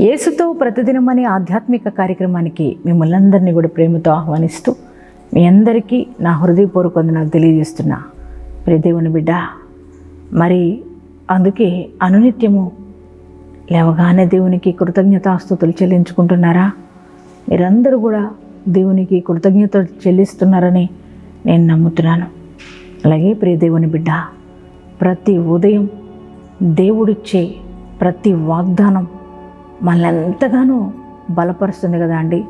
యేసుతో ప్రతిదినం అనే ఆధ్యాత్మిక కార్యక్రమానికి మిమ్మల్ని అందరినీ కూడా ప్రేమతో ఆహ్వానిస్తూ మీ అందరికీ నా హృదయపూర్వక వందనాలు తెలియజేస్తున్నా. ప్రియ దేవుని బిడ్డ మరి అందుకే అనునిత్యము లేవగానే దేవునికి కృతజ్ఞతాస్తుతులు చెల్లించుకుంటున్నారా? మీరందరూ కూడా దేవునికి కృతజ్ఞత చెల్లిస్తున్నారని నేను నమ్ముతున్నాను. అలాగే ప్రియ దేవుని బిడ్డ ప్రతి ఉదయం దేవుడిచ్చే ప్రతి వాగ్దానం మనల్ని ఎంతగానో బలపరుస్తుంది కదా అండి.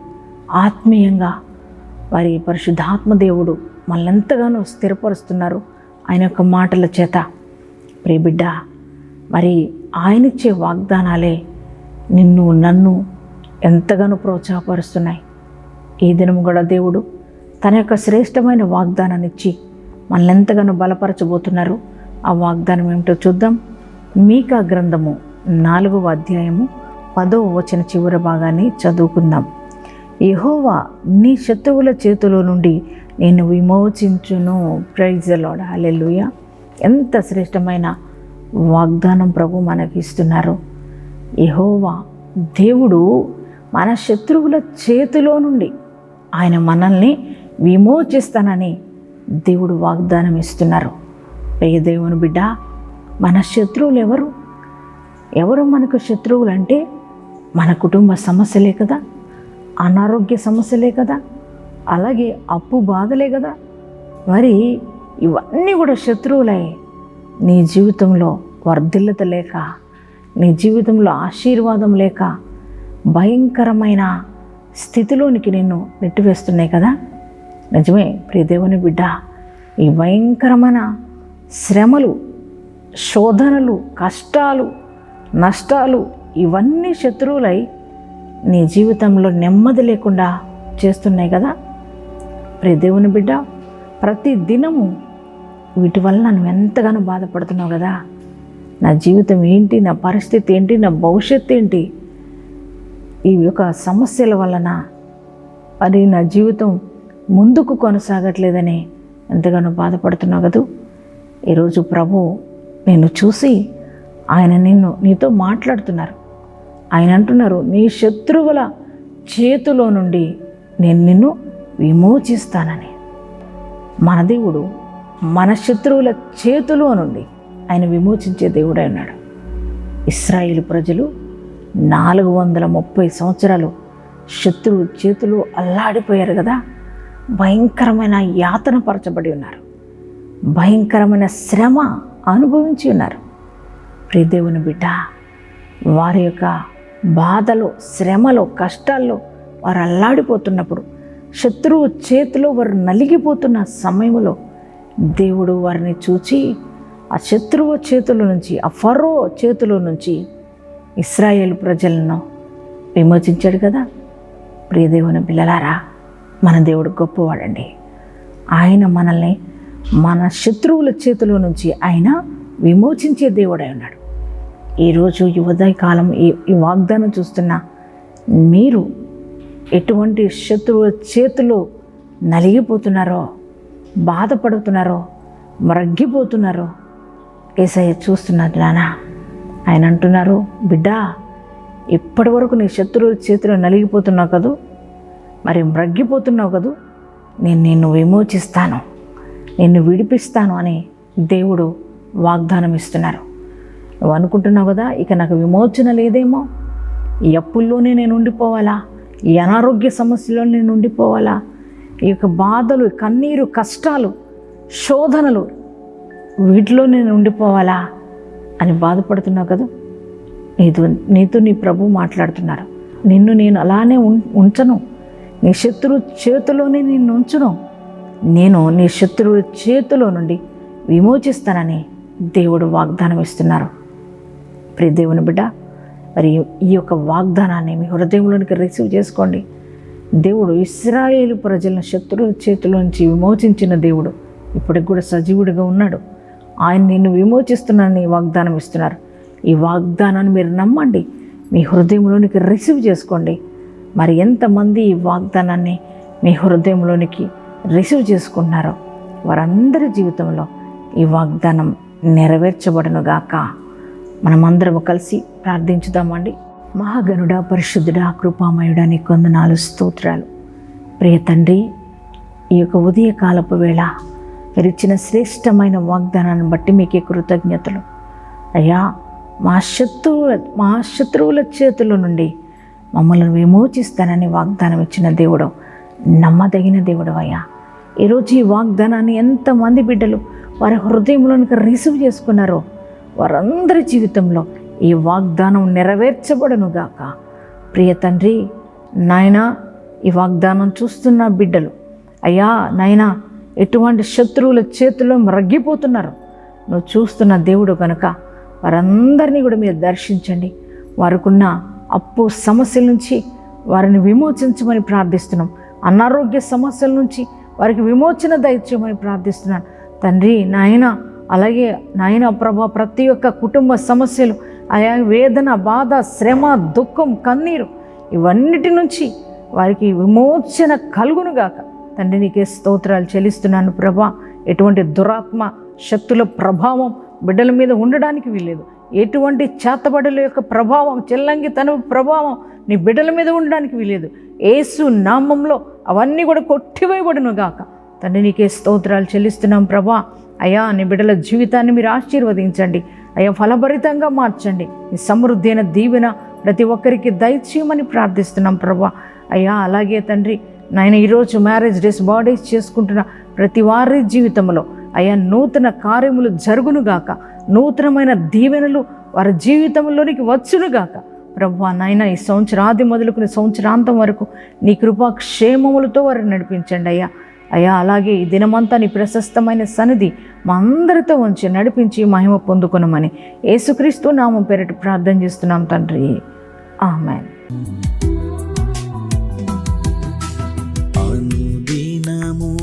ఆత్మీయంగా వారి పరిశుద్ధాత్మ దేవుడు మనల్ని ఎంతగానో స్థిరపరుస్తున్నారు ఆయన యొక్క మాటల చేత. ప్రియబిడ్డ మరి ఆయనిచ్చే వాగ్దానాలే నిన్ను నన్ను ఎంతగానో ప్రోత్సాహపరుస్తున్నాయి. ఈ దినం కూడా దేవుడు తన యొక్క శ్రేష్టమైన వాగ్దానాన్ని ఇచ్చి మనల్ని ఎంతగానో బలపరచబోతున్నారు. ఆ వాగ్దానం ఏమిటో చూద్దాం. మీకా గ్రంథము నాలుగవ అధ్యాయము పదో వచన చివరి భాగాన్ని చదువుకుందాం. యహోవా నీ శత్రువుల చేతిలో నుండి నేను విమోచించును. ప్రైజలోడ లాడ్ ఎంత శ్రేష్టమైన వాగ్దానం ప్రభు మనకి ఇస్తున్నారు యెహోవా దేవుడు మన శత్రువుల చేతిలో నుండి ఆయన మనల్ని విమోచిస్తానని దేవుడు వాగ్దానం ఇస్తున్నారు. ప్రియ దేవుని బిడ్డ మన శత్రువులు ఎవరు? ఎవరు మనకు శత్రువులు అంటే మన కుటుంబ సమస్యలే కదా అనారోగ్య సమస్యలే కదా అలాగే అప్పు బాధలే కదా. మరి ఇవన్నీ కూడా శత్రువులై. నీ జీవితంలో వర్ధిల్లత లేక నీ జీవితంలో ఆశీర్వాదం లేక భయంకరమైన స్థితిలోనికి నిన్ను నెట్టివేస్తున్నాయి కదా. నిజమే ప్రియదేవుని బిడ్డ ఈ భయంకరమైన శ్రమలు శోధనలు కష్టాలు నష్టాలు ఇవన్నీ శత్రువులై నీ జీవితంలో నెమ్మది లేకుండా చేస్తున్నాయి కదా. ప్రియ దేవుని బిడ్డ ప్రతి దినము వీటి వల్ల నువ్వు ఎంతగానో బాధపడుతున్నావు కదా. నా జీవితం ఏంటి నా పరిస్థితి ఏంటి నా భవిష్యత్తు ఏంటి ఈ యొక్క సమస్యల వలన అది నా జీవితం ముందుకు కొనసాగట్లేదని ఎంతగానో బాధపడుతున్నావు కదూ. ఈరోజు ప్రభు నేను చూసి ఆయన నిన్ను నీతో మాట్లాడుతున్నారు. ఆయన అంటున్నారు నీ శత్రువుల చేతిలో నుండి నేను నిన్ను విమోచిస్తానని. మన దేవుడు మన శత్రువుల చేతిలో నుండి ఆయన విమోచించే దేవుడై ఉన్నాడు. ఇస్రాయిల్ ప్రజలు నాలుగు వందల ముప్పై సంవత్సరాలు శత్రువు చేతులు అల్లాడిపోయారు కదా. భయంకరమైన యాతన పరచబడి ఉన్నారు. భయంకరమైన శ్రమ అనుభవించి ఉన్నారు. ప్రియదేవుని బిడ్డ వారి యొక్క బాధలో శ్రమలో కష్టాల్లో వారు అల్లాడిపోతున్నప్పుడు శత్రువు చేతిలో వారు నలిగిపోతున్న సమయంలో దేవుడు వారిని చూచి ఆ శత్రువు చేతుల నుంచి ఆ ఫరో చేతుల నుంచి ఇస్రాయేల్ ప్రజలను విమోచించాడు కదా. ప్రియదేవుని పిల్లలారా మన దేవుడు గొప్పవాడండి. ఆయన మనల్ని మన శత్రువుల చేతిలో నుంచి ఆయన విమోచించే దేవుడై ఉన్నాడు. ఈరోజు యువదయ కాలం ఈ ఈ వాగ్దానం చూస్తున్న మీరు ఎటువంటి శత్రువుల చేతిలో నలిగిపోతున్నారో బాధపడుతున్నారో మరగ్గిపోతున్నారో ఏసయ్య చూస్తున్నారు నాన్న ఆయన అంటున్నారు బిడ్డా ఇప్పటి వరకు నీ శత్రువుల చేతిలో నలిగిపోతున్నావు కదూ? మరి మ్రగ్గిపోతున్నావు కదూ? నేను నిన్ను విమోచిస్తాను నిన్ను విడిపిస్తాను అని దేవుడు వాగ్దానం ఇస్తున్నారు నువ్వు అనుకుంటున్నావు కదా ఇక నాకు విమోచన లేదేమో? ఈ అప్పుల్లోనే నేను ఉండిపోవాలా? ఈ అనారోగ్య సమస్యలో నేను ఉండిపోవాలా? ఈ యొక్క బాధలు కన్నీరు కష్టాలు శోధనలు వీటిలో నేను ఉండిపోవాలా అని బాధపడుతున్నావు కదా? నీతో నీతో నీ ప్రభు మాట్లాడుతున్నారు. నిన్ను నేను అలానే ఉం- ఉంచను. నీ శత్రువు చేతిలోనే నిన్ను ఉంచును. నేను నీ శత్రువు చేతిలో నుండి విమోచిస్తానని దేవుడు వాగ్దానం ఇస్తున్నారు. ప్రియ దేవుని బిడ్డ మరి ఈ యొక్క వాగ్దానాన్ని మీ హృదయంలోనికి రిసీవ్ చేసుకోండి. దేవుడు ఇస్రాయేలు ప్రజలను శత్రువుల చేతిలోంచి విమోచించిన దేవుడు ఇప్పటికి కూడా సజీవుడిగా ఉన్నాడు. ఆయన నిన్ను విమోచిస్తున్నానని వాగ్దానం ఇస్తున్నారు. ఈ వాగ్దానాన్ని మీరు నమ్మండి. మీ హృదయంలోనికి రిసీవ్ చేసుకోండి. మరి ఎంతమంది ఈ వాగ్దానాన్ని మీ హృదయంలోనికి రిసీవ్ చేసుకుంటున్నారో వారందరి జీవితంలో ఈ వాగ్దానం నెరవేర్చబడనుగాక. మనమందరం కలిసి ప్రార్థించుదామండి. మహాగనుడ పరిశుద్ధుడా కృపామయుడా నీ కొందనాలు స్తోత్రాలు. ప్రియ తండ్రి ఈ యొక్క ఉదయకాలపు వేళ మీరు ఇచ్చిన శ్రేష్టమైన వాగ్దానాన్ని బట్టి మీకే కృతజ్ఞతలు. అయ్యా మా శత్రువు మా శత్రువుల చేతుల నుండి మమ్మల్ని విమోచిస్తానని వాగ్దానం ఇచ్చిన దేవుడు నమ్మదగిన దేవుడు అయ్యా. ఈరోజు ఈ వాగ్దానాన్ని ఎంతమంది బిడ్డలు వారి హృదయంలోనికి రిసీవ్ చేసుకున్నారో వారందరి జీవితంలో ఈ వాగ్దానం నెరవేర్చబడను గాక ప్రియ తండ్రి నాయన ఈ వాగ్దానం చూస్తున్న బిడ్డలు అయ్యా నాయనా ఎటువంటి శత్రువుల చేతుల్లో రగ్గిపోతున్నారు నువ్వు చూస్తున్న దేవుడు కనుక వారందరినీ కూడా మీరు దర్శించండి. వారికున్న అప్పు సమస్యల నుంచి వారిని విమోచించమని ప్రార్థిస్తున్నాం. అనారోగ్య సమస్యల నుంచి వారికి విమోచన దయచేయమని ప్రార్థిస్తున్నాను. తండ్రి నాయనా అలాగే నాయన ప్రభ ప్రతి ఒక్క కుటుంబ సమస్యలు ఆయా వేదన బాధ శ్రమ దుఃఖం కన్నీరు ఇవన్నిటి నుంచి వారికి విమోచన కలుగునుగాక తండ్రి నీకే స్తోత్రాలు చెల్లిస్తున్నాను ప్రభా. ఎటువంటి దురాత్మ శక్తుల ప్రభావం బిడ్డల మీద ఉండడానికి వీలేదు ఎటువంటి చేతబడుల యొక్క ప్రభావం చెల్లంగి తన ప్రభావం నీ బిడ్డల మీద ఉండడానికి వీలేదు ఏసు నామంలో అవన్నీ కూడా కొట్టివేయబడును గాక. తండ్రి నీకే స్తోత్రాలు చెల్లిస్తున్నాం ప్రభా. అయ్యా నీ బిడ్డల జీవితాన్ని మీరు ఆశీర్వదించండి. అయ్యా ఫలభరితంగా మార్చండి. నీ సమృద్ధి అయిన దీవెన ప్రతి ఒక్కరికి దయచేయమని ప్రార్థిస్తున్నాం ప్రభా. అయ్యా అలాగే తండ్రి నాయన ఈరోజు మ్యారేజ్ డేస్ బర్త్డేస్ చేసుకుంటున్న ప్రతి వారి జీవితంలో అయ్యా నూతన కార్యములు జరుగునుగాక నూతనమైన దీవెనలు వారి జీవితంలోనికి వచ్చునుగాక ప్రభు నాయన ఈ సంవత్సరాది మొదలుకుని సంవత్సరాంతం వరకు నీ కృపా క్షేమములతో వారిని నడిపించండి అయ్యా. అయ్యా అలాగే ఈ దినమంతా నీ ప్రశస్తమైన సన్నిధి మా అందరితో ఉంచి నడిపించి మహిమ పొందుకునమని యేసుక్రీస్తు నామం పేరిట ప్రార్థన చేస్తున్నాం తండ్రి. ఆమెన్. అనుదినము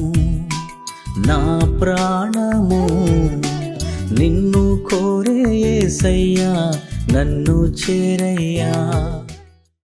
నా ప్రాణము నిన్ను కోరే యేసయ్యా నన్ను చేరయ్యా.